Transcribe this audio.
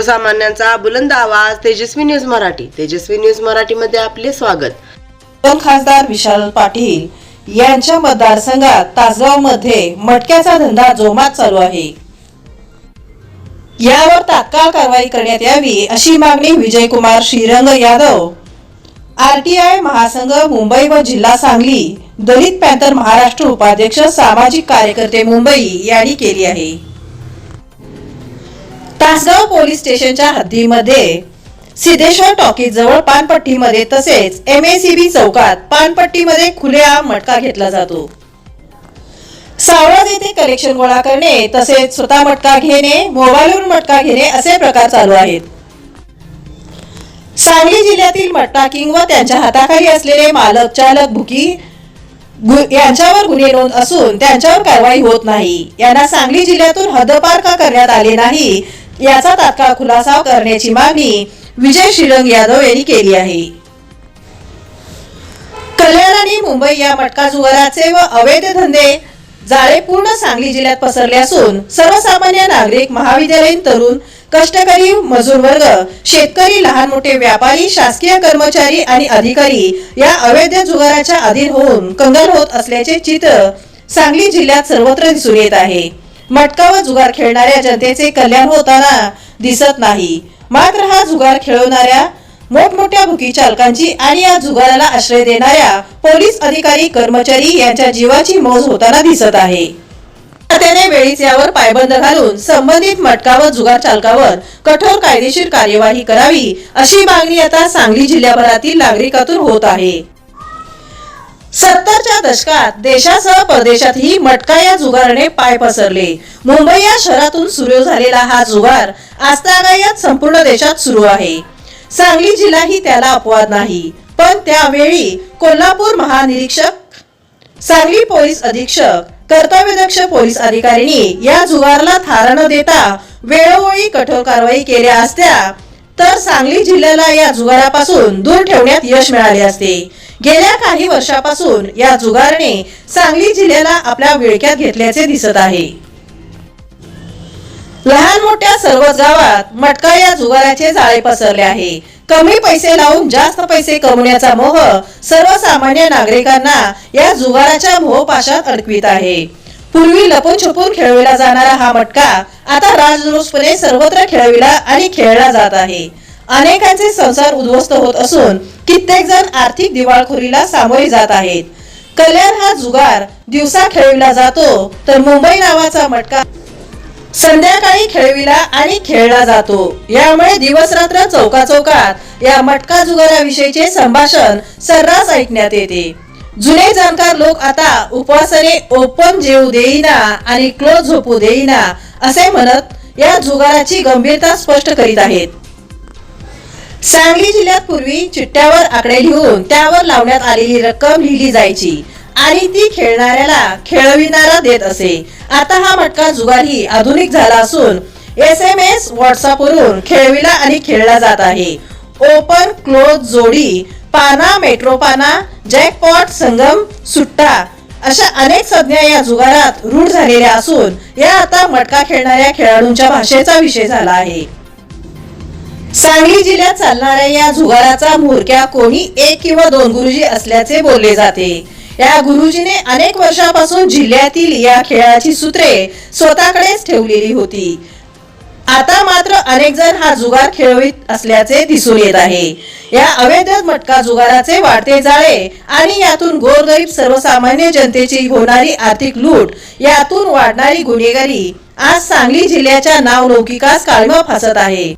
सर्वसामान्यांचा बुलंद आवाज तेजस्वी न्यूज मराठी. तेजस्वी न्यूज मराठीमध्ये आपले स्वागत. खासदार विशाल पाटील यांच्या मतदारसंघात तासगावमध्ये मटक्याचा धंदा जोमात चालू आहे. यावर तात्काळ कारवाई करण्यात यावी अशी मागणी विजयकुमार श्रीरंग यादव आरटीआय महासंघ मुंबई व जिल्हा सांगली दलित पॅंथर महाराष्ट्र उपाध्यक्ष सामाजिक कार्यकर्ते मुंबई यांनी केली आहे. तासगाव पोलीस स्टेशनच्या हद्दीमध्ये सिद्धेश्वर टॉकीज जवळ पानपट्टीमध्ये तसेच एम चौकात पानपट्टीमध्ये खुलेआम मटका घेतला जातो. सावळा येथे कलेक्शन गोळा करणे तसेच स्वतः मटका घेणे मोबाईलवरून मटका घेणे असे प्रकार चालू आहेत. सांगली जिल्ह्यातील मटका किंग व त्यांच्या हाताखाली असलेले मालक चालक भुकी यांच्यावर गुन्हे नोंद असून त्यांच्यावर कारवाई होत नाही. यांना सांगली जिल्ह्यातून हद्दपार का करण्यात आले नाही? याचा तात्काळ खुलासा करण्याची मागणी विजय श्रीरंग यादव यांनी केली आहे. कल्याण आणि मुंबई या मटका जुगाराचे व अवैध धंदे जाळे पूर्ण सांगली जिल्ह्यात पसरले असून सर्वसामान्य नागरिक महाविद्यालयीन तरुण कष्टकरी मजूर वर्ग शेतकरी लहान मोठे व्यापारी शासकीय कर्मचारी आणि अधिकारी या अवैध जुगाराच्या अधीन होऊन कंगाल होत असल्याचे चित्र सांगली जिल्ह्यात सर्वत्र दिसून येत आहे. मटका व जुगार खेळणाऱ्या जनतेचे कल्याण होताना दिसत नाही. मात्र हा जुगार खेळवणाऱ्या मोठमोठ्या भुकी चालकांची आणि या जुगाराला आश्रय देणाऱ्या पोलीस अधिकारी कर्मचारी यांच्या जीवाची मौज होताना दिसत आहे. त्याने वेळीच यावर पायबंद घालून संबंधित मटका व जुगार चालकावर कठोर कायदेशीर कार्यवाही करावी अशी मागणी आता सांगली जिल्ह्याभरातील नागरिकातून होत आहे. सत्तरच्या दशकात देशासह परदेशातही मटका या जुगाराने पाय पसरले. मुंबई या शहरातून सुरू झालेला हा जुगार आजतागायत संपूर्ण देशात सुरू आहे. सांगली जिल्हाही त्याला अपवाद नाही. पण त्यावेळी कोल्हापूर महानिरीक्षक सांगली पोलीस अधीक्षक कर्तव्यदक्ष पोलीस अधिकाऱ्यांनी या जुगारला थारा न देता वेळोवेळी कठोर कारवाई केल्या असत्या. तर सांगली जिल्ह्याला या जुगारापासून दूर ठेवण्यात यश मिळाले असते. गेल्या काही वर्षापासून या जुगारने सांगली जिल्ह्याला आपल्या विळख्यात घेतल्याचे दिसत आहे. लहान मोठ्या सर्वच गावात मटका या जुगाराचे जाळे पसरले आहे. कमी पैसे लावून जास्त पैसे कमवण्याचा मोह सर्वसामान्य नागरिकांना या जुगाराच्या मोहपाशात अडकवित आहे. पूर्वी लपून छपून खेळविला जाणारा हा मटका आता राजरोसपणे सर्वत्र खेळविला आणि खेळला जात आहे. अनेकांचे संसार उद्ध्वस्त होत असून कित्येक जण आर्थिक दिवाळखोरीला सामोरे जात आहेत. कल्याण हा जुगार दिवसा खेळविला जातो तर मुंबई नावाचा मटका संध्याकाळी खेळविला आणि खेळला जातो. यामुळे दिवस रात्र चौका चौकात या मटका जुगाराविषयीचे संभाषण सर्रास ऐकण्यात येते. जुने जाणकार लोक आता उपवासाने ओपन जेवू देईना आणि क्लोज झोपू देईना असे म्हणत या जुगाराची गंभीरता स्पष्ट करीत आहेत. सांगली जिल्ह्यात पूर्वी चिठ्ठ्यावर आकडे लिहून त्यावर लावण्यात आलेली रक्कम लिहिली जायची आणि ती खेळणाऱ्याला खेळविणारा देत असे. आता हा मटका जुगारही आधुनिक झाला असून एस एम एस व्हॉट्सअपवरून खेळविला आणि खेळला जात आहे. ओपन क्लोज जोडी पाना मेट्रो पाना जॅकपॉट संगम सुट्टा अशा अनेक संज्ञा या जुगारात रूढ झालेल्या असून या आता मटका खेळणाऱ्या खेळाडूंच्या भाषेचा विषय झाला आहे. सांगली जिल्ह्यात चालणाऱ्या या जुगाराचा म्होरक्या कोणी एक किंवा दोन गुरुजी असल्याचे बोलले जाते. या गुरुजीने अनेक वर्षापासून जिल्ह्यातील या खेळाची सूत्रे स्वतःकडेच ठेवलेली होती. आता मात्र अनेक जण हा जुगार खेळवित असल्याचे दिसून येत आहे. या अवैध मटका जुगाराचे वाढते जाळे आणि यातून गोरगरीब सर्वसामान्य जनतेची होणारी आर्थिक लूट यातून वाढणारी गुन्हेगारी आज सांगली जिल्ह्याच्या नावलौकिकास काळीमा फासत आहे.